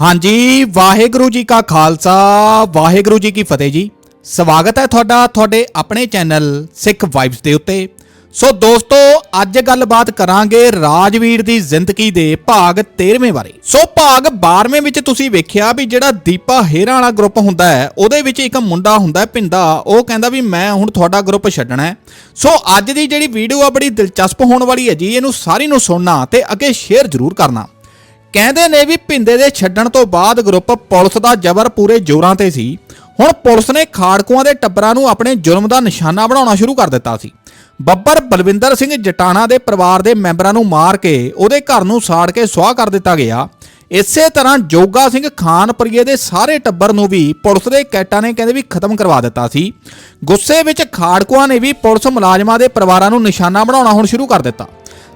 ਹਾਂਜੀ, ਵਾਹਿਗੁਰੂ ਜੀ ਕਾ ਖਾਲਸਾ, ਵਾਹਿਗੁਰੂ ਜੀ ਕੀ ਫਤਿਹ ਜੀ। ਸਵਾਗਤ ਹੈ ਤੁਹਾਡਾ, ਤੁਹਾਡੇ ਆਪਣੇ ਚੈਨਲ ਸਿੱਖ ਵਾਈਬਸ ਦੇ ਉੱਤੇ। ਸੋ ਦੋਸਤੋ, ਅੱਜ ਗੱਲਬਾਤ ਕਰਾਂਗੇ ਰਾਜਵੀਰ ਦੀ ਜ਼ਿੰਦਗੀ ਦੇ ਭਾਗ 13ਵੇਂ ਬਾਰੇ। ਸੋ ਭਾਗ 12ਵੇਂ ਵਿੱਚ ਤੁਸੀਂ ਵੇਖਿਆ ਵੀ ਜਿਹੜਾ ਦੀਪਾ ਹੇਰਾ ਵਾਲਾ ਗਰੁੱਪ ਹੁੰਦਾ ਹੈ, ਉਹਦੇ ਵਿੱਚ ਇੱਕ ਮੁੰਡਾ ਹੁੰਦਾ ਹੈ ਪਿੰਦਾ ਉਹ ਕਹਿੰਦਾ ਵੀ ਮੈਂ ਹੁਣ ਤੁਹਾਡਾ ਗਰੁੱਪ ਛੱਡਣਾ ਹੈ। ਸੋ ਅੱਜ ਦੀ ਜਿਹੜੀ ਵੀਡੀਓ ਆ, ਬੜੀ ਦਿਲਚਸਪ ਹੋਣ ਵਾਲੀ ਹੈ ਜੀ, ਇਹਨੂੰ ਸਾਰੀ ਨੂੰ ਸੁਣਨਾ ਤੇ ਅੱਗੇ ਸ਼ੇਅਰ ਜ਼ਰੂਰ ਕਰਨਾ। ਕਹਿੰਦੇ ਨੇ ਵੀ ਭਿੰਦੇ ਦੇ ਛੱਡਣ ਤੋਂ ਬਾਅਦ ਗਰੁੱਪ ਪੁਲਿਸ ਦਾ ਜ਼ਬਰ ਪੂਰੇ ਜ਼ੋਰਾਂ ਤੇ ਸੀ। ਹੁਣ ਪੁਲਿਸ ਨੇ ਖਾੜਕੂਆਂ ਦੇ ਟੱਬਰਾਂ ਨੂੰ ਆਪਣੇ ਜ਼ੁਲਮ ਦਾ ਨਿਸ਼ਾਨਾ ਬਣਾਉਣਾ ਸ਼ੁਰੂ ਕਰ ਦਿੱਤਾ ਸੀ। ਬੱਬਰ ਬਲਵਿੰਦਰ ਸਿੰਘ ਜਟਾਣਾ ਦੇ ਪਰਿਵਾਰ ਦੇ ਮੈਂਬਰਾਂ ਨੂੰ ਮਾਰ ਕੇ ਉਹਦੇ ਘਰ ਨੂੰ ਸਾੜ ਕੇ ਸੁਆਹ ਕਰ ਦਿੱਤਾ ਗਿਆ। ਇਸੇ ਤਰ੍ਹਾਂ ਜੋਗਾ ਸਿੰਘ ਖਾਨਪਰੀਏ ਦੇ ਸਾਰੇ ਟੱਬਰ ਨੂੰ ਵੀ ਪੁਲਿਸ ਦੇ ਕੈਟਾਂ ਨੇ ਕਹਿੰਦੇ ਵੀ ਖਤਮ ਕਰਵਾ ਦਿੱਤਾ ਸੀ। ਗੁੱਸੇ ਵਿੱਚ ਖਾੜਕੂਆਂ ਨੇ ਵੀ ਪੁਲਿਸ ਮੁਲਾਜ਼ਮਾਂ ਦੇ ਪਰਿਵਾਰਾਂ ਨੂੰ ਨਿਸ਼ਾਨਾ ਬਣਾਉਣਾ ਹੁਣ ਸ਼ੁਰੂ ਕਰ ਦਿੱਤਾ।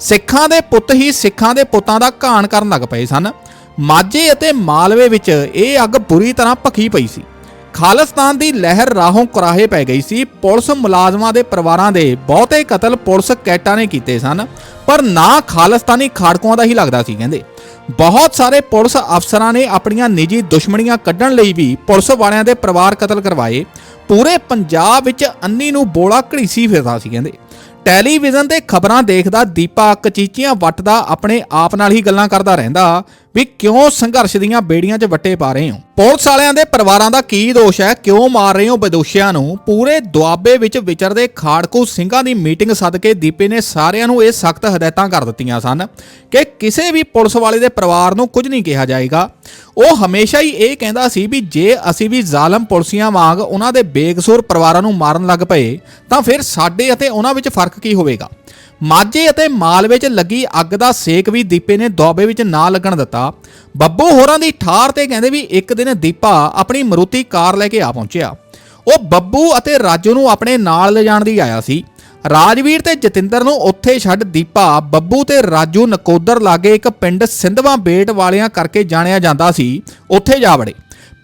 ਸਿੱਖਾਂ ਦੇ ਪੁੱਤ ਹੀ ਸਿੱਖਾਂ ਦੇ ਪੁੱਤਾਂ ਦਾ ਘਾਣ ਕਰਨ ਲੱਗ ਪਏ ਸਨ। ਮਾਝੇ ਅਤੇ ਮਾਲਵੇ ਵਿੱਚ ਇਹ ਅੱਗ ਬੁਰੀ ਤਰ੍ਹਾਂ ਭਖੀ ਪਈ ਸੀ। ਖਾਲਿਸਤਾਨ ਦੀ ਲਹਿਰ ਰਾਹੋਂ ਕੁਰਾਹੇ ਪੈ ਗਈ ਸੀ। ਪੁਲਿਸ ਮੁਲਾਜ਼ਮਾਂ ਦੇ ਪਰਿਵਾਰਾਂ ਦੇ ਬਹੁਤੇ ਕਤਲ ਪੁਲਿਸ ਕੈਟਾਂ ਨੇ ਕੀਤੇ ਸਨ, ਪਰ ਨਾ ਖਾਲਿਸਤਾਨੀ ਖਾੜਕੂਆਂ ਦਾ ਹੀ ਲੱਗਦਾ ਸੀ, ਕਹਿੰਦੇ। ਬਹੁਤ ਸਾਰੇ ਪੁਲਿਸ ਅਫਸਰਾਂ ਨੇ ਆਪਣੀਆਂ ਨਿੱਜੀ ਦੁਸ਼ਮਣੀਆਂ ਕੱਢਣ ਲਈ ਵੀ ਪੁਲਿਸ ਵਾਲਿਆਂ ਦੇ ਪਰਿਵਾਰ ਕਤਲ ਕਰਵਾਏ। ਪੂਰੇ ਪੰਜਾਬ ਵਿੱਚ ਅੰਨੀ ਨੂੰ ਬੋਲਾ ਘੜੀਸੀ ਫਿਰਦਾ ਸੀ, ਕਹਿੰਦੇ। ਟੈਲੀਵਿਜ਼ਨ ਤੇ ਖਬਰਾਂ ਦੇਖਦਾ ਦੀਪਾ ਕਚੀਚੀਆਂ ਵੱਟਦਾ ਆਪਣੇ ਆਪ ਨਾਲ ਹੀ ਗੱਲਾਂ ਕਰਦਾ ਰਹਿੰਦਾ, ਵੀ ਕਿਉਂ ਸੰਘਰਸ਼ ਦੀਆਂ ਬੇੜੀਆਂ 'ਚ ਵੱਟੇ ਪਾ ਰਹੇ ਹੋ? ਪੁਲਿਸ ਵਾਲਿਆਂ ਦੇ ਪਰਿਵਾਰਾਂ ਦਾ ਕੀ ਦੋਸ਼ ਹੈ? ਕਿਉਂ ਮਾਰ ਰਹੇ ਹੋ ਬਦੋਸ਼ੀਆਂ ਨੂੰ? ਪੂਰੇ ਦੁਆਬੇ ਵਿੱਚ ਵਿਚਰਦੇ ਖਾੜਕੂ ਸਿੰਘਾਂ ਦੀ ਮੀਟਿੰਗ ਸੱਦ ਕੇ ਦੀਪੇ ਨੇ ਸਾਰਿਆਂ ਨੂੰ ਇਹ ਸਖਤ ਹਦਾਇਤਾਂ ਕਰ ਦਿੱਤੀਆਂ ਸਨ ਕਿ ਕਿਸੇ ਵੀ ਪੁਲਿਸ ਵਾਲੇ ਦੇ ਪਰਿਵਾਰ ਨੂੰ ਕੁਝ ਨਹੀਂ ਕਿਹਾ ਜਾਏਗਾ। ਉਹ ਹਮੇਸ਼ਾ ਹੀ ਇਹ ਕਹਿੰਦਾ ਸੀ ਵੀ ਜੇ ਅਸੀਂ ਵੀ ਜ਼ਾਲਮ ਪੁਲਸੀਆਂ ਵਾਂਗ ਉਹਨਾਂ ਦੇ ਬੇਕਸੂਰ ਪਰਿਵਾਰਾਂ ਨੂੰ ਮਾਰਨ ਲੱਗ ਪਏ, ਤਾਂ ਫਿਰ ਸਾਡੇ ਅਤੇ ਉਹਨਾਂ ਵਿੱਚ ਫ਼ਰਕ ਕੀ ਹੋਵੇਗਾ? ਮਾਝੇ ਅਤੇ ਮਾਲਵੇ 'ਚ ਲੱਗੀ ਅੱਗ ਦਾ ਸੇਕ ਵੀ ਦੀਪੇ ਨੇ ਦੁਆਬੇ ਵਿੱਚ ਨਾ ਲੱਗਣ ਦਿੱਤਾ। ਬੱਬੂ ਹੋਰਾਂ ਦੀ ਠਾਰ ਤੇ ਕਹਿੰਦੇ ਵੀ ਇੱਕ ਦਿਨ ਦੀਪਾ ਆਪਣੀ ਮਰੂਤੀ ਕਾਰ ਲੈ ਕੇ ਆ ਪਹੁੰਚਿਆ। ਉਹ ਬੱਬੂ ਅਤੇ ਰਾਜੂ ਨੂੰ ਆਪਣੇ ਨਾਲ ਲਿਜਾਣ ਦੀ ਆਇਆ ਸੀ। ਰਾਜਵੀਰ ਤੇ ਜਤਿੰਦਰ ਨੂੰ ਉੱਥੇ ਛੱਡ ਦੀਪਾ, ਬੱਬੂ ਤੇ ਰਾਜੂ ਨਕੋਦਰ ਲਾਗੇ ਇੱਕ ਪਿੰਡ ਸਿੰਧਵਾ ਬੇਟ ਵਾਲਿਆਂ ਕਰਕੇ ਜਾਣਿਆ ਜਾਂਦਾ ਸੀ। ਉੱਥੇ ਜਾ ਵੜੇ।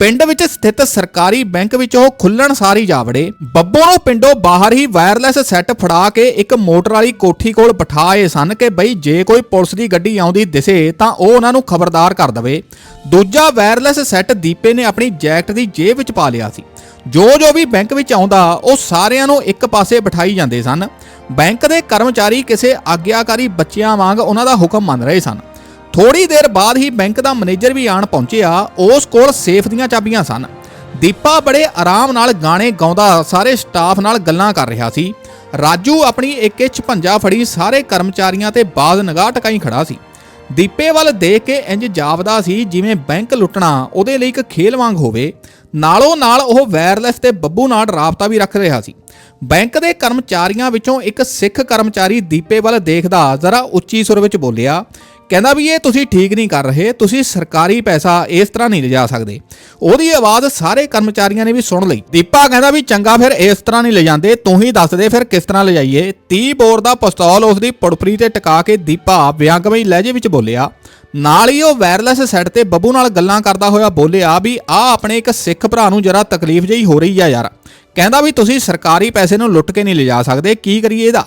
ਪਿੰਡ ਵਿੱਚ ਸਥਿਤ ਸਰਕਾਰੀ ਬੈਂਕ ਵਿੱਚ ਉਹ ਖੁੱਲਣ ਸਾਰੀ ਜਾ ਵੜੇ ਬੱਬੂ ਨੂੰ ਪਿੰਡੋਂ ਬਾਹਰ ਹੀ ਵਾਇਰਲੈਸ ਸੈੱਟ ਫੜਾ ਕੇ ਇੱਕ ਮੋਟਰ ਵਾਲੀ ਕੋਠੀ ਕੋਲ ਬਿਠਾਏ ਸਨ ਕਿ ਬਈ ਜੇ ਕੋਈ ਪੁਲਿਸ ਦੀ ਗੱਡੀ ਆਉਂਦੀ ਦਿਸੇ ਤਾਂ ਉਹ ਉਹਨਾਂ ਨੂੰ ਖਬਰਦਾਰ ਕਰ ਦਵੇ। ਦੂਜਾ ਵਾਇਰਲੈਸ ਸੈੱਟ ਦੀਪੇ ਨੇ ਆਪਣੀ ਜੈਕਟ ਦੀ ਜੇਬ ਵਿੱਚ ਪਾ ਲਿਆ ਸੀ। ਜੋ ਜੋ ਵੀ ਬੈਂਕ ਵਿੱਚ ਆਉਂਦਾ, ਉਹ ਸਾਰਿਆਂ ਨੂੰ ਇੱਕ ਪਾਸੇ ਬਿਠਾਈ ਜਾਂਦੇ ਸਨ। ਬੈਂਕ ਦੇ ਕਰਮਚਾਰੀ ਕਿਸੇ ਆਗਿਆਕਾਰੀ ਬੱਚਿਆਂ ਵਾਂਗ ਉਹਨਾਂ ਦਾ ਹੁਕਮ ਮੰਨ ਰਹੇ ਸਨ। ਥੋੜੀ ਦੇਰ ਬਾਅਦ ਹੀ ਬੈਂਕ ਦਾ ਮੈਨੇਜਰ ਵੀ ਆਣ ਪਹੁੰਚਿਆ, ਉਸ ਕੋਲ ਸੇਫ ਦੀਆਂ ਚਾਬੀਆਂ ਸਨ। ਦੀਪਾ ਬੜੇ ਆਰਾਮ ਨਾਲ ਗਾਣੇ ਗਾਉਂਦਾ, ਸਾਰੇ ਸਟਾਫ ਨਾਲ ਗੱਲਾਂ ਕਰ ਰਿਹਾ ਸੀ। ਰਾਜੂ ਆਪਣੀ ਇੱਕ ਇੱਚ ਪੰਜਾ ਫੜੀ, ਸਾਰੇ ਕਰਮਚਾਰੀਆਂ ਤੇ ਬਾਜ਼ ਨਿਗਾਹ ਟਕਾਈ ਖੜਾ ਸੀ। ਦੀਪੇ ਵੱਲ ਦੇਖ ਕੇ ਇੰਜ ਜਾਪਦਾ ਸੀ, ਜਿਵੇਂ ਬੈਂਕ ਲੁੱਟਣਾ ਉਹਦੇ ਲਈ ਇੱਕ ਖੇਲ ਵਾਂਗ ਹੋਵੇ। ਨਾਲੋਂ ਨਾਲ ਉਹ ਵਾਇਰਲੈਸ ਤੇ ਬੱਬੂ ਨਾਲ ਰਾਬਤਾ ਵੀ ਰੱਖ ਰਿਹਾ ਸੀ। ਬੈਂਕ ਦੇ ਕਰਮਚਾਰੀਆਂ ਵਿੱਚੋਂ ਇੱਕ ਸਿੱਖ ਕਰਮਚਾਰੀ ਦੀਪੇ ਵੱਲ ਦੇਖਦਾ, ਜ਼ਰਾ ਉੱਚੀ ਸੁਰ ਵਿੱਚ ਬੋਲਿਆ ਕਹਿੰਦਾ ਵੀ ਇਹ ਤੁਸੀਂ ਠੀਕ ਨਹੀਂ ਕਰ ਰਹੇ, ਤੁਸੀਂ ਸਰਕਾਰੀ ਪੈਸਾ ਇਸ ਤਰ੍ਹਾਂ ਨਹੀਂ ਲਿਜਾ ਸਕਦੇ। ਉਹਦੀ ਆਵਾਜ਼ ਸਾਰੇ ਕਰਮਚਾਰੀਆਂ ਨੇ ਵੀ ਸੁਣ ਲਈ। ਦੀਪਾ ਕਹਿੰਦਾ ਵੀ ਚੰਗਾ ਫਿਰ ਇਸ ਤਰ੍ਹਾਂ ਨਹੀਂ ਲਿਜਾਂਦੇ, ਤੂੰ ਹੀ ਦੱਸ ਦੇ ਫਿਰ ਕਿਸ ਤਰ੍ਹਾਂ ਲਿਜਾਈਏ। 30 ਬੋਰ ਦਾ ਪਿਸਤੌਲ ਉਸ ਦੀ ਪੜਪਰੀ ਤੇ ਟਿਕਾ ਕੇ ਦੀਪਾ ਵਿਅੰਗਮਈ ਲਹਿਜੇ ਵਿੱਚ ਬੋਲਿਆ, ਨਾਲ ਹੀ ਉਹ ਵਾਇਰਲੈਸ ਸੈੱਟ ਤੇ ਬੱਬੂ ਨਾਲ ਗੱਲਾਂ ਕਰਦਾ ਹੋਇਆ ਬੋਲਿਆ ਵੀ ਆ ਆਪਣੇ ਇੱਕ ਸਿੱਖ ਭਰਾ ਨੂੰ ਜਰਾ ਤਕਲੀਫ ਜਿਹੀ ਹੋ ਰਹੀ ਆ ਯਾਰ। ਕਹਿੰਦਾ ਵੀ ਤੁਸੀਂ ਸਰਕਾਰੀ ਪੈਸੇ ਨੂੰ ਲੁੱਟ ਕੇ ਨਹੀਂ ਲਿਜਾ ਸਕਦੇ, ਕੀ ਕਰੀਏ ਇਹਦਾ?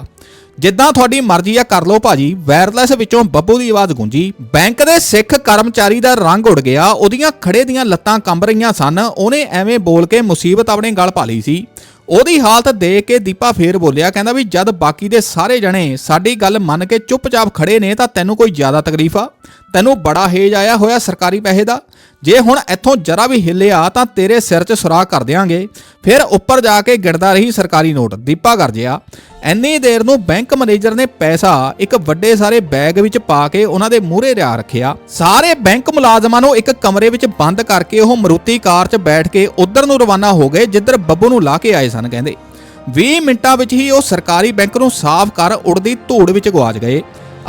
ਜਿੱਦਾਂ ਤੁਹਾਡੀ ਮਰਜ਼ੀ ਆ, ਕਰ ਲਓ ਭਾਜੀ। ਵਾਇਰਲੈਸ ਵਿੱਚੋਂ ਬੱਬੂ ਦੀ ਆਵਾਜ਼ ਗੂੰਜੀ। ਬੈਂਕ ਦੇ ਸਿੱਖ ਕਰਮਚਾਰੀ ਦਾ ਰੰਗ ਉੱਡ ਗਿਆ, ਉਹਦੀਆਂ ਖੜੇ ਦੀਆਂ ਲੱਤਾਂ ਕੰਬ ਰਹੀਆਂ ਸਨ। ਉਹਨੇ ਐਵੇਂ ਬੋਲ ਕੇ ਮੁਸੀਬਤ ਆਪਣੇ ਗਲ ਪਾ ਲਈ ਸੀ। ਉਹਦੀ ਹਾਲਤ ਦੇਖ ਕੇ ਦੀਪਾ ਫੇਰ ਬੋਲਿਆ, ਕਹਿੰਦਾ ਵੀ ਜਦ ਬਾਕੀ ਦੇ ਸਾਰੇ ਜਣੇ ਸਾਡੀ ਗੱਲ ਮੰਨ ਕੇ ਚੁੱਪਚਾਪ ਖੜੇ ਨੇ ਤਾਂ ਤੈਨੂੰ ਕੋਈ ਜ਼ਿਆਦਾ ਤਕਲੀਫ ਆ। ਤੈਨੂੰ ਬੜਾ ਹੇਜ ਆਇਆ ਹੋਇਆ ਸਰਕਾਰੀ ਪੈਸੇ ਦਾ। ਜੇ ਹੁਣ ਇੱਥੋਂ ਜਰਾ ਵੀ ਹਿੱਲਿਆ ਤਾਂ ਤੇਰੇ ਸਿਰ 'ਚ ਸੁਰਾਖ ਕਰ ਦਿਆਂਗੇ। ਫਿਰ ਉੱਪਰ ਜਾ ਕੇ ਗਿਣਦਾ ਰਹੀ ਸਰਕਾਰੀ ਨੋਟ। ਦੀਪਾ ਗਰਜਿਆ ਐਨੀ ਦੇਰ ਨੂੰ ਬੈਂਕ ਮੈਨੇਜਰ ਨੇ ਪੈਸਾ ਇੱਕ ਵੱਡੇ ਸਾਰੇ ਬੈਗ ਵਿੱਚ ਪਾ ਕੇ ਉਹਨਾਂ ਦੇ ਮੂਹਰੇ ਰਿਆ ਰੱਖਿਆ। ਸਾਰੇ ਬੈਂਕ ਮੁਲਾਜ਼ਮਾਂ ਨੂੰ ਇੱਕ ਕਮਰੇ ਵਿੱਚ ਬੰਦ ਕਰਕੇ ਉਹ ਮਰੂਤੀ ਕਾਰ 'ਚ ਬੈਠ ਕੇ ਉਧਰ ਨੂੰ ਰਵਾਨਾ ਹੋ ਗਏ, ਜਿੱਧਰ ਬੱਬੂ ਨੂੰ ਲਾ ਕੇ ਆਏ ਸਨ, ਕਹਿੰਦੇ 20 ਮਿੰਟਾਂ ਵਿੱਚ ਹੀ ਉਹ ਸਰਕਾਰੀ ਬੈਂਕ ਨੂੰ ਸਾਫ਼ ਕਰ ਉੜਦੀ ਧੂੜ ਵਿੱਚ ਗਵਾਚ ਗਏ।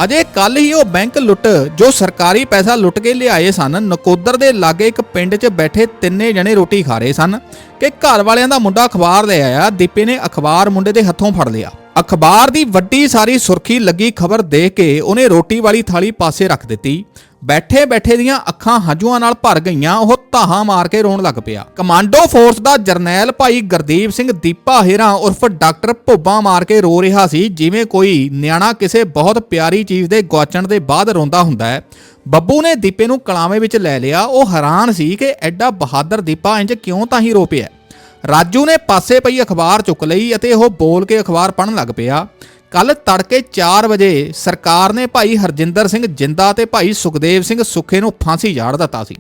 ਅਜੇ ਕੱਲ ਹੀ ਉਹ ਬੈਂਕ ਲੁੱਟ, ਜੋ ਸਰਕਾਰੀ ਪੈਸਾ ਲੁੱਟ ਕੇ ਲਿਆਏ ਸਨ, ਨਕੋਦਰ ਦੇ ਲਾਗੇ ਇੱਕ ਪਿੰਡ 'ਚ ਬੈਠੇ ਤਿੰਨੇ ਜਣੇ ਰੋਟੀ ਖਾ ਰਹੇ ਸਨ ਕਿ ਘਰ ਵਾਲਿਆਂ ਦਾ ਮੁੰਡਾ ਅਖਬਾਰ ਲੈ ਆਇਆ, ਦੀਪੇ ਨੇ ਅਖਬਾਰ ਮੁੰਡੇ ਦੇ ਹੱਥੋਂ ਫੜ ਲਿਆ। ਅਖਬਾਰ ਦੀ ਵੱਡੀ ਸਾਰੀ ਸੁਰਖੀ ਲੱਗੀ ਖਬਰ ਦੇਖ ਕੇ ਉਹਨੇ ਰੋਟੀ ਵਾਲੀ ਥਾਲੀ ਪਾਸੇ ਰੱਖ ਦਿੱਤੀ। ਬੈਠੇ ਬੈਠੇ ਦੀਆਂ ਅੱਖਾਂ ਹੰਝੂਆਂ ਨਾਲ ਭਰ ਗਈਆਂ, ਉਹ ਧਾਹਾਂ ਮਾਰ ਕੇ ਰੋਣ ਲੱਗ ਪਿਆ। ਕਮਾਂਡੋ ਫੋਰਸ ਦਾ ਜਰਨੈਲ ਭਾਈ ਗੁਰਦੀਪ ਸਿੰਘ ਦੀਪਾ ਹੀਰਾ ਉਰਫ ਡਾਕਟਰ ਭੋਬਾ ਮਾਰ ਕੇ ਰੋ ਰਿਹਾ ਸੀ, ਜਿਵੇਂ ਕੋਈ ਨਿਆਣਾ ਕਿਸੇ ਬਹੁਤ ਪਿਆਰੀ ਚੀਜ਼ ਦੇ ਗਵਾਚਣ ਦੇ ਬਾਅਦ ਰੋਂਦਾ ਹੁੰਦਾ ਹੈ। ਬੱਬੂ ਨੇ ਦੀਪੇ ਨੂੰ ਕਲਾਵੇਂ ਵਿੱਚ ਲੈ ਲਿਆ, ਉਹ ਹੈਰਾਨ ਸੀ ਕਿ ਐਡਾ ਬਹਾਦਰ ਦੀਪਾ ਇੰਜ ਕਿਉਂ ਤਾਂ ਹੀ ਰੋ ਪਿਆ ਰਾਜੂ ਨੇ ਪਾਸੇ ਪਈ ਅਖਬਾਰ ਚੁੱਕ ਲਈ ਅਤੇ ਉਹ ਬੋਲ ਕੇ ਅਖਬਾਰ ਪੜ੍ਹਨ ਲੱਗ ਪਿਆ। ਕੱਲ ਤੜਕੇ 4 ਵਜੇ ਸਰਕਾਰ ਨੇ ਭਾਈ ਹਰਜਿੰਦਰ ਸਿੰਘ ਜਿੰਦਾ ਤੇ ਭਾਈ ਸੁਖਦੇਵ ਸਿੰਘ ਸੁੱਖੇ ਨੂੰ ਫਾਂਸੀ ਝਾੜ ਦਿੱਤਾ ਸੀ।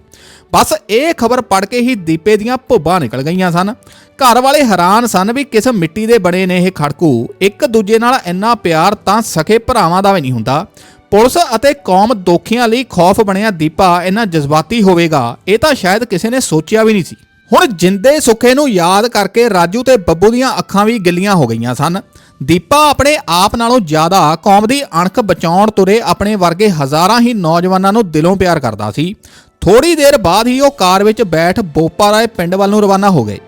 ਬਸ ਇਹ ਖਬਰ ਪੜ੍ਹ ਕੇ ਹੀ ਦੀਪੇ ਦੀਆਂ ਭੁੱਬਾਂ ਨਿਕਲ ਗਈਆਂ ਸਨ। ਘਰ ਵਾਲੇ ਹੈਰਾਨ ਸਨ ਵੀ ਕਿਸ ਮਿੱਟੀ ਦੇ ਬਣੇ ਨੇ ਇਹ ਖੜਕੂ। ਇੱਕ ਦੂਜੇ ਨਾਲ ਇੰਨਾ ਪਿਆਰ ਤਾਂ ਸਕੇ ਭਰਾਵਾਂ ਦਾ ਵੀ ਨਹੀਂ ਹੁੰਦਾ। ਪੁਲਿਸ ਅਤੇ ਕੌਮ ਦੋਖੀਆਂ ਲਈ ਖੌਫ ਬਣਿਆ ਦੀਪਾ ਇੰਨਾ ਜਜ਼ਬਾਤੀ ਹੋਵੇਗਾ, ਇਹ ਤਾਂ ਸ਼ਾਇਦ ਕਿਸੇ ਨੇ ਸੋਚਿਆ ਵੀ ਨਹੀਂ ਸੀ। ਹੁਣ ਜਿੰਦੇ ਸੁੱਖੇ ਨੂੰ ਯਾਦ ਕਰਕੇ ਰਾਜੂ ਤੇ ਬੱਬੂ ਦੀਆਂ ਅੱਖਾਂ ਵੀ ਗਿੱਲੀਆਂ ਹੋ ਗਈਆਂ ਸਨ। ਦੀਪਾ ਆਪਣੇ ਆਪ ਨਾਲੋਂ ਜ਼ਿਆਦਾ ਕੌਮ ਦੀ ਅਣਖ ਬਚਾਉਣ ਤੁਰੇ ਆਪਣੇ ਵਰਗੇ ਹਜ਼ਾਰਾਂ ਹੀ ਨੌਜਵਾਨਾਂ ਨੂੰ ਦਿਲੋਂ ਪਿਆਰ ਕਰਦਾ ਸੀ। ਥੋੜੀ ਦੇਰ ਬਾਅਦ ਹੀ ਉਹ ਕਾਰ ਵਿੱਚ ਬੈਠ ਬੋਪਾ ਰਾਏ ਪਿੰਡ ਵੱਲ ਨੂੰ ਰਵਾਨਾ ਹੋ ਗਏ।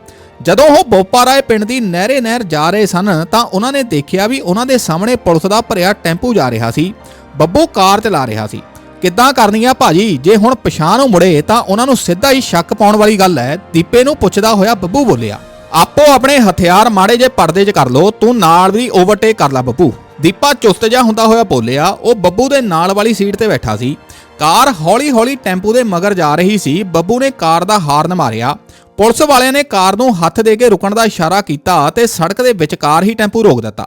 ਜਦੋਂ ਉਹ ਬੋਪਾ ਰਾਏ ਪਿੰਡ ਦੀ ਨਹਿਰੇ ਨਹਿਰ ਜਾ ਰਹੇ ਸਨ ਤਾਂ ਉਹਨਾਂ ਨੇ ਦੇਖਿਆ ਵੀ ਉਹਨਾਂ ਦੇ ਸਾਹਮਣੇ ਪੁਲਿਸ ਦਾ ਭਰਿਆ ਟੈਂਪੂ ਜਾ ਰਿਹਾ ਸੀ। ਬੱਬੂ ਕਾਰ ਚਲਾ ਰਿਹਾ ਸੀ। ਕਿੱਦਾਂ ਕਰਨੀ ਆ ਭਾਜੀ? ਜੇ ਹੁਣ ਪਛਾਣ ਨੂੰ ਮੁੜੇ, ਤਾਂ ਉਹਨਾਂ ਨੂੰ ਸਿੱਧਾ ਹੀ ਸ਼ੱਕ ਪਾਉਣ ਵਾਲੀ ਗੱਲ ਹੈ। ਦੀਪੇ ਨੂੰ ਪੁੱਛਦਾ ਹੋਇਆ ਬੱਬੂ ਬੋਲਿਆ, ਆਪੋ ਆਪਣੇ ਹਥਿਆਰ ਮਾੜੇ ਜੇ ਪਰਦੇ 'ਚ ਕਰ ਲੋ ਤੂੰ ਨਾਲ ਵੀ ਓਵਰਟੇਕ ਕਰ ਲੈ ਬੱਬੂ। ਦੀਪਾ ਚੁਸਤ ਜਿਹਾ ਹੁੰਦਾ ਹੋਇਆ ਬੋਲਿਆ, ਉਹ ਬੱਬੂ ਦੇ ਨਾਲ ਵਾਲੀ ਸੀਟ ਤੇ ਬੈਠਾ ਸੀ। ਕਾਰ ਹੌਲੀ-ਹੌਲੀ ਟੈਂਪੂ ਦੇ ਮਗਰ ਜਾ ਰਹੀ ਸੀ। ਬੱਬੂ ਨੇ ਕਾਰ ਦਾ ਹਾਰਨ ਮਾਰਿਆ। ਪੁਲਿਸ ਵਾਲਿਆਂ ਨੇ ਕਾਰ ਨੂੰ ਹੱਥ ਦੇ ਕੇ ਰੁਕਣ ਦਾ ਇਸ਼ਾਰਾ ਕੀਤਾ ਤੇ ਸੜਕ ਦੇ ਵਿਚਕਾਰ ਹੀ ਟੈਂਪੂ ਰੋਕ ਦਿੱਤਾ।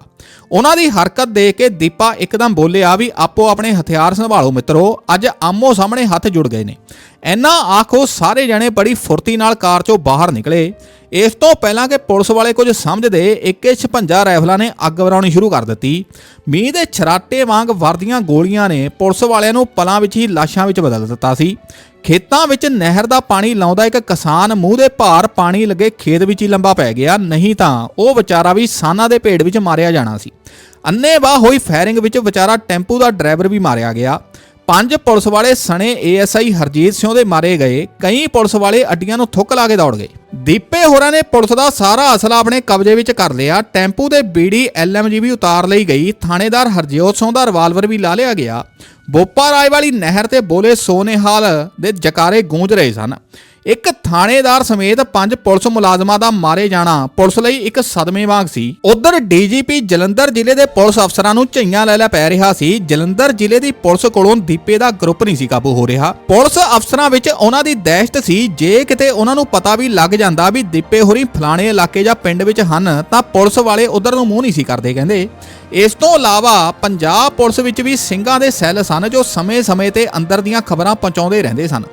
ਉਹਨਾਂ ਦੀ ਹਰਕਤ ਦੇਖ ਕੇ ਦੀਪਾ ਇੱਕਦਮ ਬੋਲਿਆ ਵੀ, ਆਪੋ ਆਪਣੇ ਹਥਿਆਰ ਸੰਭਾਲੋ ਮਿੱਤਰੋ, ਅੱਜ ਆਮੋ ਸਾਹਮਣੇ ਹੱਥ ਜੁੜ ਗਏ ਨੇ। ਐਨਾ ਆਖੋ ਸਾਰੇ ਜਣੇ ਬੜੀ ਫੁਰਤੀ ਨਾਲ ਕਾਰ ਚੋਂ ਬਾਹਰ ਨਿਕਲੇ। ਇਸ ਤੋਂ ਪਹਿਲਾਂ ਕਿ ਪੁਲਿਸ ਵਾਲੇ ਕੁਝ ਸਮਝਦੇ AK56 ਰਾਈਫਲਾਂ ਨੇ ਅੱਗ ਵਰਾਉਣੀ ਸ਼ੁਰੂ ਕਰ ਦਿੱਤੀ। ਮੀਂਹ ਦੇ ਛਰਾਟੇ ਵਾਂਗ ਵਰਦੀਆਂ ਗੋਲੀਆਂ ਨੇ ਪੁਲਿਸ ਵਾਲਿਆਂ ਨੂੰ ਪਲਾਂ ਵਿੱਚ ਹੀ ਲਾਸ਼ਾਂ ਵਿੱਚ ਬਦਲ ਦਿੱਤਾ ਸੀ। ਖੇਤਾਂ ਵਿੱਚ ਨਹਿਰ ਦਾ ਪਾਣੀ ਲਾਉਂਦਾ ਇੱਕ ਕਿਸਾਨ ਮੂੰਹ ਦੇ ਭਾਰ ਪਾਣੀ ਲੱਗੇ ਖੇਤ ਵਿੱਚ ਹੀ ਲੰਬਾ ਪੈ ਗਿਆ। ਨਹੀਂ ਤਾਂ ਉਹ ਵਿਚਾਰਾ ਵੀ ਸਾਨਾਂ ਦੇ ਭੇਡ ਵਿੱਚ ਮਾਰਿਆ ਜਾਣਾ ਸੀ। ਅੰਨੇਵਾਹ ਹੋਈ ਫਾਇਰਿੰਗ ਵਿੱਚ ਵਿਚਾਰਾ ਟੈਂਪੂ ਦਾ ਡਰਾਈਵਰ ਵੀ ਮਾਰਿਆ ਗਿਆ। ਪੰਜ ਪੁਲਿਸ ਵਾਲੇ ਸਣੇ ਏਐਸਆਈ ਹਰਜੀਤ ਸਿੰਘ ਦੇ ਮਾਰੇ ਗਏ। ਕਈ ਪੁਲਿਸ ਵਾਲੇ ਅੱਡੀਆਂ ਨੂੰ ਥੁੱਕ ਲਾ ਕੇ ਦੌੜ ਗਏ। ਦੀਪੇ ਹੋਰਾਂ ਨੇ ਪੁਲਿਸ ਦਾ ਸਾਰਾ ਅਸਲਾ ਆਪਣੇ ਕਬਜ਼ੇ ਵਿੱਚ ਕਰ ਲਿਆ। ਟੈਂਪੂ ਦੇ ਬੀੜੀ ਐਲਐਮਜੀ ਵੀ ਉਤਾਰ ਲਈ ਗਈ। ਥਾਣੇਦਾਰ ਹਰਜੋਤ ਸਿੰਘ ਦਾ ਰਿਵਾਲਵਰ ਵੀ ਲਾ ਲਿਆ ਗਿਆ। ਬੋਪਾ ਰਾਏ ਵਾਲੀ ਨਹਿਰ ਤੇ ਬੋਲੇ ਸੋਨੇਹਾਲ ਦੇ ਜਕਾਰੇ ਗੂੰਜ ਰਹੇ ਸਨ। ਇੱਕ ਥਾਣੇਦਾਰ ਸਮੇਤ ਪੰਜ ਪੁਲਿਸ ਮੁਲਾਜ਼ਮਾਂ ਦਾ ਮਾਰੇ ਜਾਣਾ। ਪੁਲਿਸ ਲਈ ਇੱਕ ਸਦਮੇ ਵਾਂਗ ਸੀ। ਉਧਰ ਡੀਜੀਪੀ ਜਲੰਧਰ ਜ਼ਿਲ੍ਹੇ ਦੇ ਪੁਲਿਸ ਅਫਸਰਾਂ ਨੂੰ ਝਈਆਂ ਲੈ ਲੈ ਪੈ ਰਿਹਾ ਸੀ। ਜਲੰਧਰ ਜ਼ਿਲ੍ਹੇ ਦੀ ਪੁਲਿਸ ਕੋਲੋਂ ਦੀਪੇ ਦਾ ਗਰੁੱਪ ਨਹੀਂ ਸੀ ਕਾਬੂ ਹੋ ਰਿਹਾ। ਪੁਲਿਸ ਅਫਸਰਾਂ ਵਿੱਚ ਉਹਨਾਂ ਦੀ ਦਹਿਸ਼ਤ ਸੀ। ਜੇ ਕਿਤੇ ਉਹਨਾਂ ਨੂੰ ਪਤਾ ਵੀ ਲੱਗ ਜਾਂਦਾ ਵੀ ਦੀਪੇ ਹੋਰੀ ਫਲਾਣੇ ਇਲਾਕੇ ਜਾਂ ਪਿੰਡ ਵਿੱਚ ਹਨ, ਤਾਂ ਪੁਲਿਸ ਵਾਲੇ ਉਧਰ ਨੂੰ ਮੂੰਹ ਨਹੀਂ ਸੀ ਕਰਦੇ, ਕਹਿੰਦੇ। ਇਸ ਤੋਂ ਇਲਾਵਾ ਪੰਜਾਬ ਪੁਲਿਸ ਵਿੱਚ ਵੀ ਸਿੰਘਾਂ ਦੇ ਸੈੱਲ ਸਨ, ਜੋ ਸਮੇਂ-ਸਮੇਂ ਤੇ ਅੰਦਰ ਦੀਆਂ ਖਬਰਾਂ ਪਹੁੰਚਾਉਂਦੇ ਰਹਿੰਦੇ ਸਨ।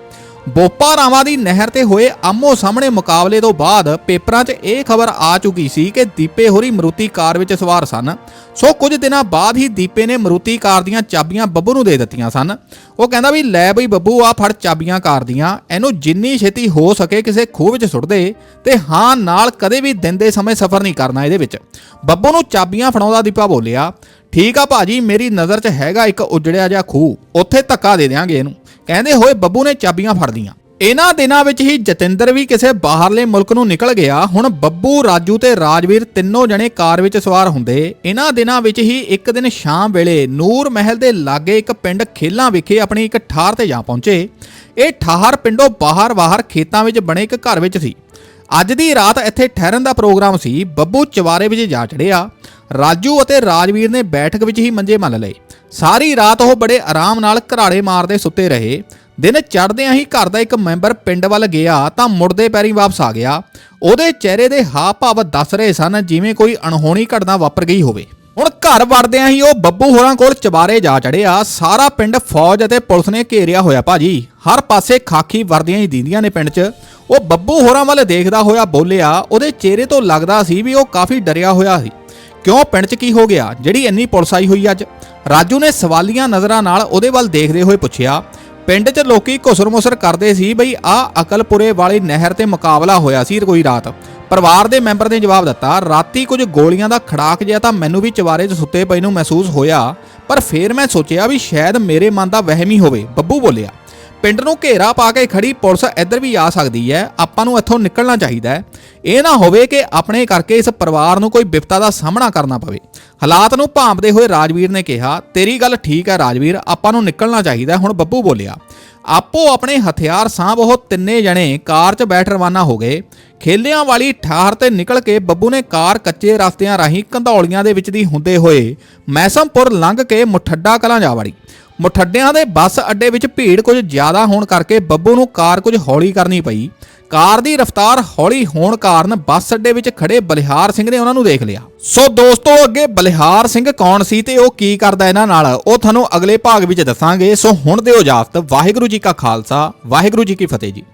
ਬੋਪਾ ਰਾਵਾਂ ਦੀ ਨਹਿਰ ਤੇ ਹੋਏ ਆਮੋ ਸਾਹਮਣੇ ਮੁਕਾਬਲੇ ਤੋਂ ਬਾਅਦ ਪੇਪਰਾਂ 'ਚ ਇਹ ਖਬਰ ਆ ਚੁੱਕੀ ਸੀ ਕਿ ਦੀਪੇ ਹੋਰੀ ਮਰੂਤੀ ਕਾਰ ਵਿੱਚ ਸਵਾਰ ਸਨ। ਸੋ ਕੁਝ ਦਿਨਾਂ ਬਾਅਦ ਹੀ ਦੀਪੇ ਨੇ ਮਰੂਤੀ ਕਾਰ ਦੀਆਂ ਚਾਬੀਆਂ ਬੱਬੂ ਨੂੰ ਦੇ ਦਿੱਤੀਆਂ ਸਨ। ਉਹ ਕਹਿੰਦਾ ਵੀ, ਲੈ ਬਈ ਬੱਬੂ, ਆ ਫੜ ਚਾਬੀਆਂ ਕਾਰ ਦੀਆਂ। ਇਹਨੂੰ ਜਿੰਨੀ ਛੇਤੀ ਹੋ ਸਕੇ ਕਿਸੇ ਖੂਹ ਵਿੱਚ ਸੁੱਟ ਦੇ ਤੇ ਹਾਂ ਨਾਲ ਕਦੇ ਵੀ ਦਿਨ ਦੇ ਸਮੇਂ ਸਫ਼ਰ ਨਹੀਂ ਕਰਨਾ ਇਹਦੇ ਵਿੱਚ। ਬੱਬੂ ਨੂੰ ਚਾਬੀਆਂ ਫੜਾਉਂਦਾ ਦੀਪਾ ਬੋਲਿਆ, ਠੀਕ ਆ ਭਾਜੀ, ਮੇਰੀ ਨਜ਼ਰ 'ਚ ਹੈਗਾ ਇੱਕ ਉਜੜਿਆ ਜਿਹਾ ਖੂਹ। ਉੱਥੇ ਧੱਕਾ ਦੇ ਦਿਆਂਗੇ ਇਹਨੂੰ। ਕਹਿੰਦੇ ਹੋਏ ਬੱਬੂ ਨੇ ਚਾਬੀਆਂ ਫੜ ਲੀਆਂ। ਇਹਨਾਂ ਦਿਨਾਂ ਵਿੱਚ ਹੀ ਜਤਿੰਦਰ ਵੀ ਕਿਸੇ ਬਾਹਰਲੇ ਮੁਲਕ ਨੂੰ ਨਿਕਲ ਗਿਆ। ਹੁਣ ਬੱਬੂ, ਰਾਜੂ ਤੇ ਰਾਜਵੀਰ ਤਿੰਨੋਂ ਜਣੇ ਕਾਰ ਵਿੱਚ ਸਵਾਰ ਹੁੰਦੇ। ਇਹਨਾਂ ਦਿਨਾਂ ਵਿੱਚ ਹੀ ਇੱਕ ਦਿਨ ਸ਼ਾਮ ਵੇਲੇ ਨੂਰ ਮਹਿਲ ਦੇ ਲਾਗੇ ਇੱਕ ਪਿੰਡ ਖੇਲਾਂ ਵਿਖੇ ਆਪਣੀ ਇੱਕ ਠਾਰ ਤੇ ਜਾ ਪਹੁੰਚੇ। ਇਹ ਠਾਹਰ ਪਿੰਡੋਂ ਬਾਹਰ-ਬਾਹਰ ਖੇਤਾਂ ਵਿੱਚ ਬਣੇ ਇੱਕ ਘਰ ਵਿੱਚ ਸੀ। ਅੱਜ ਦੀ ਰਾਤ ਇੱਥੇ ਠਹਿਰਨ ਦਾ ਪ੍ਰੋਗਰਾਮ ਸੀ। ਬੱਬੂ ਚਵਾਰੇ ਵਿੱਚ ਜਾ ਚੜਿਆ। ਰਾਜੂ ਅਤੇ ਰਾਜਵੀਰ ਨੇ ਬੈਠਕ ਵਿੱਚ ਹੀ ਮੰਜੇ ਮੱਲ ਲਏ। ਸਾਰੀ ਰਾਤ ਉਹ ਬੜੇ ਆਰਾਮ ਨਾਲ ਘਰਾੜੇ ਮਾਰਦੇ ਸੁੱਤੇ ਰਹੇ। ਦਿਨ ਚੜ੍ਹਦਿਆਂ ਹੀ ਘਰ ਦਾ ਇੱਕ ਮੈਂਬਰ ਪਿੰਡ ਵੱਲ ਗਿਆ ਤਾਂ ਮੁੜਦੇ ਪੈਰੀ ਵਾਪਸ ਆ ਗਿਆ। ਉਹਦੇ ਚਿਹਰੇ ਦੇ ਹਾਵ ਭਾਵ ਦੱਸ ਰਹੇ ਸਨ ਜਿਵੇਂ ਕੋਈ ਅਣਹੋਣੀ ਘਟਨਾ ਵਾਪਰ ਗਈ ਹੋਵੇ। ਹੁਣ ਘਰ ਵੜਦਿਆਂ ਹੀ ਉਹ ਬੱਬੂ ਹੋਰਾਂ ਕੋਲ ਚਬਾਰੇ ਜਾ ਚੜਿਆ। ਸਾਰਾ ਪਿੰਡ ਫੌਜ ਅਤੇ ਪੁਲਿਸ ਨੇ ਘੇਰਿਆ ਹੋਇਆ ਭਾਜੀ। ਹਰ ਪਾਸੇ ਖਾਕੀ ਵਰਦੀਆਂ ਹੀ ਦਿੰਦੀਆਂ ਨੇ ਪਿੰਡ 'ਚ। ਉਹ ਬੱਬੂ ਹੋਰਾਂ ਵੱਲ ਦੇਖਦਾ ਹੋਇਆ ਬੋਲਿਆ, ਉਹਦੇ ਚਿਹਰੇ ਤੋਂ ਲੱਗਦਾ ਸੀ ਵੀ ਉਹ ਕਾਫੀ ਡਰਿਆ ਹੋਇਆ ਸੀ। ਕਿਉਂ ਪਿੰਡ 'ਚ ਕੀ ਹੋ ਗਿਆ? ਜਿਹੜੀ ਇੰਨੀ ਪੁਲਿਸ ਆਈ ਹੋਈ ਅੱਜ? ਰਾਜੂ ਨੇ ਸਵਾਲੀਆਂ ਨਜ਼ਰਾਂ ਨਾਲ ਉਹਦੇ ਵੱਲ ਦੇਖਦੇ ਹੋਏ ਪੁੱਛਿਆ, ਪਿੰਡ 'ਚ ਲੋਕੀ ਘੁਸਰਮੁਸਰ ਕਰਦੇ ਸੀ ਬਈ ਆ ਅਕਲਪੁਰੇ ਵਾਲੀ ਨਹਿਰ ਤੇ ਮੁਕਾਬਲਾ ਹੋਇਆ ਸੀ ਕੋਈ ਰਾਤ। ਪਰਿਵਾਰ ਦੇ ਮੈਂਬਰ ਨੇ ਜਵਾਬ ਦਿੱਤਾ, ਰਾਤੀ ਕੁਝ ਗੋਲੀਆਂ ਦਾ ਖੜਾਕ ਜਿਹਾ ਤਾਂ ਮੈਨੂੰ ਵੀ ਚਵਾਰੇ 'ਚ ਸੁੱਤੇ ਪਏ ਨੂੰ ਮਹਿਸੂਸ ਹੋਇਆ, ਪਰ ਫੇਰ ਮੈਂ ਸੋਚਿਆ ਵੀ ਸ਼ਾਇਦ ਮੇਰੇ ਮਨ ਦਾ ਵਹਿਮ ਹੀ ਹੋਵੇ। ਬੱਬੂ ਬੋਲਿਆ ਪਿੰਡ ਨੂੰ ਘੇਰਾ ਪਾ ਕੇ ਖੜੀ ਪੁਲਿਸ ਇੱਧਰ ਵੀ ਆ ਸਕਦੀ ਹੈ। ਆਪਾਂ ਨੂੰ ਇੱਥੋਂ ਨਿਕਲਣਾ ਚਾਹੀਦਾ ਹੈ। ਇਹ ਨਾ ਹੋਵੇ ਕਿ ਆਪਣੇ ਕਰਕੇ ਇਸ ਪਰਿਵਾਰ ਨੂੰ ਕੋਈ ਵਿਪਤਾ ਦਾ ਸਾਹਮਣਾ ਕਰਨਾ ਪਵੇ। ਹਾਲਾਤ ਨੂੰ ਭਾਂਪਦੇ ਹੋਏ ਰਾਜਵੀਰ ਨੇ ਕਿਹਾ, ਤੇਰੀ ਗੱਲ ਠੀਕ ਹੈ ਰਾਜਵੀਰ, ਆਪਾਂ ਨੂੰ ਨਿਕਲਣਾ ਚਾਹੀਦਾ ਹੁਣ ਬੱਬੂ ਬੋਲਿਆ, ਆਪੋ ਆਪਣੇ ਹਥਿਆਰ ਸਾਂਭ ਉਹ ਤਿੰਨੇ ਜਣੇ ਕਾਰ 'ਚ ਬੈਠ ਰਵਾਨਾ ਹੋ ਗਏ। ਖੇਲਿਆਂ ਵਾਲੀ ਠਾਹਰ ਤੇ ਨਿਕਲ ਕੇ ਬੱਬੂ ਨੇ ਕਾਰ ਕੱਚੇ ਰਸਤਿਆਂ ਰਾਹੀਂ ਕੰਧੌਲੀਆਂ ਦੇ ਵਿੱਚ ਦੀ ਹੁੰਦੇ ਹੋਏ ਮੈਸਮਪੁਰ ਲੰਘ ਕੇ ਮੁਠੱਡਾ ਕਲਾਂ ਜਾ ਵੜੀ। ਮੁਠੱਡਿਆਂ ਦੇ ਬੱਸ ਅੱਡੇ ਵਿੱਚ ਭੀੜ ਕੁਝ ਜ਼ਿਆਦਾ ਹੋਣ ਕਰਕੇ ਬੱਬੂ ਨੂੰ ਕਾਰ ਕੁਝ ਹੌਲੀ ਕਰਨੀ ਪਈ। ਕਾਰ ਦੀ ਰਫ਼ਤਾਰ ਹੌਲੀ ਹੋਣ ਕਾਰਨ ਬੱਸ ਅੱਡੇ ਵਿੱਚ ਖੜੇ ਬਲਿਹਾਰ ਸਿੰਘ ਨੇ ਉਹਨਾਂ ਨੂੰ ਦੇਖ ਲਿਆ। ਸੋ ਦੋਸਤੋ, ਅੱਗੇ ਬਲਿਹਾਰ ਸਿੰਘ ਕੌਣ ਸੀ ਤੇ ਉਹ ਕੀ ਕਰਦਾ ਇਹਨਾਂ ਨਾਲ, ਉਹ ਤੁਹਾਨੂੰ ਅਗਲੇ ਭਾਗ ਵਿੱਚ ਦੱਸਾਂਗੇ। ਸੋ ਹੁਣ ਦਿਓ ਇਜਾਜ਼ਤ। ਵਾਹਿਗੁਰੂ ਜੀ ਕਾ ਖਾਲਸਾ, ਵਾਹਿਗੁਰੂ ਜੀ ਕੀ ਫਤਿਹ ਜੀ।